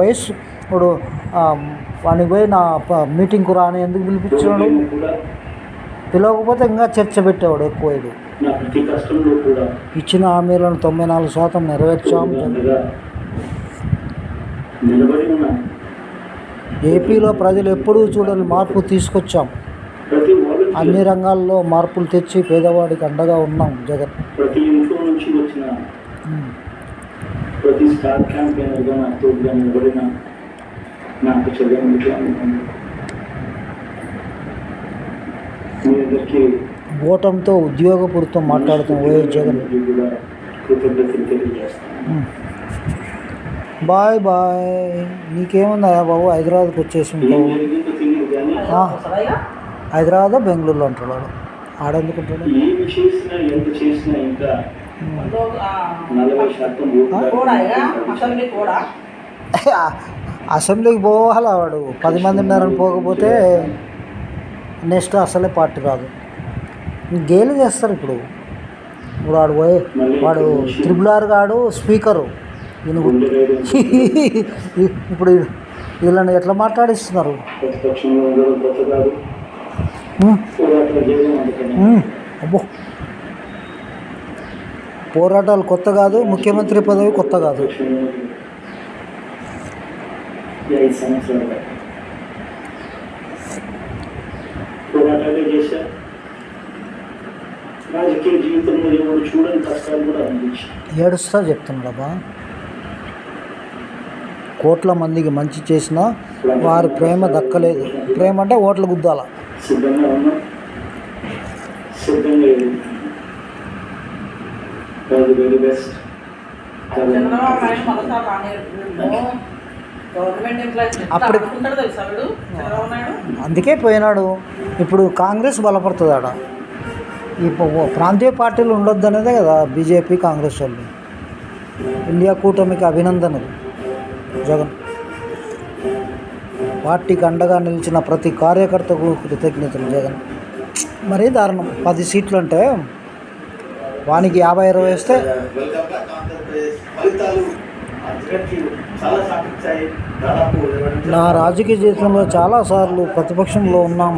వయస్సు. ఇప్పుడు వానికి పోయి నా మీటింగ్కు రాని ఎందుకు పిలిపించాడు పిలవకపోతే ఇంకా చర్చ పెట్టేవాడు ఎక్కువ కూడా ఇచ్చిన హామీలను తొంభై నాలుగు శాతం నెరవేర్చాం ఏపీలో ప్రజలు ఎప్పుడూ చూడని మార్పు తీసుకొచ్చాం. అన్ని రంగాల్లో మార్పులు తెచ్చి పేదవాడికి అండగా ఉన్నాం జగన్. ప్రతి ఇంట్లో నుంచి వచ్చిన ఉమ్. ప్రతి స్టార్ క్యాంపెయినర్గా నాకు తోడుగా నిలబడిన నాకు మీ అందరికీ ఓటంతో ఉద్యోగపూరితం మాట్లాడుతున్న వైఎస్ జగన్. కృతజ్ఞతలు తెలియజేస్తాను. Bye bye. నీకేముందా బాబు? హైదరాబాద్కి వచ్చేసి ఉంటావు హైదరాబాద్ బెంగళూరులో ఉంటాడు వాడు. ఆడెందుకు ఉంటాడు? ఏమి చేసినా ఎంత చేసినా ఇంకా అసెంబ్లీకి పోవాలా వాడు. పది మంది ఉన్నారని పోకపోతే నెక్స్ట్ అసలే పార్టీ రాదు. గేలు చేస్తారు ఇప్పుడు. ఇప్పుడు వాడు పోయి వాడు త్రిబుల్ ఆర్ గాడు స్పీకరు. ఇప్పుడు వీళ్ళని ఎట్లా మాట్లాడిస్తున్నారు? ప్రతిపక్షంలో ఉండడం కొత్త కాదు ఉమ్, పోరాటం చేయడం అందుకని ఉమ్, అబ్బో పోరాటాలు కొత్త కాదు ముఖ్యమంత్రి పదవి కొత్త కాదు. ప్రతిపక్షంలో ఈ పోరాటాలే చేశా రాజకీయ జీవితంలో ఎవరు చూడని కష్టాలు కూడా అందించారు ఏడుస్తా చెప్తున్నాడబ్బా కోట్ల మందికి మంచి చేసినా వారి ప్రేమ దక్కలేదు. ప్రేమ అంటే ఓట్ల గుద్దాల. సిద్ధంగా ఉన్నా. సిద్ధంగా ఆల్ ది వెరీ బెస్ట్ అప్పుడు- అందుకే పోయినాడు. ఇప్పుడు కాంగ్రెస్ బలపడుతుంది ఆడ ఈ ప్రాంతీయ పార్టీలు ఉండొద్దు అనేదే కదా బీజేపీ కాంగ్రెస్ వాళ్ళు. ఇండియా కూటమికి అభినందనలు. జగన్. పార్టీకి అండగా నిలిచిన ప్రతి కార్యకర్తకు కృతజ్ఞతలు జగన్. మరీ దారుణం. పది సీట్లు అంటే వానికి యాభై ఇరవై వేస్తే నా రాజకీయ జీవితంలో చాలాసార్లు ప్రతిపక్షంలో ఉన్నాం.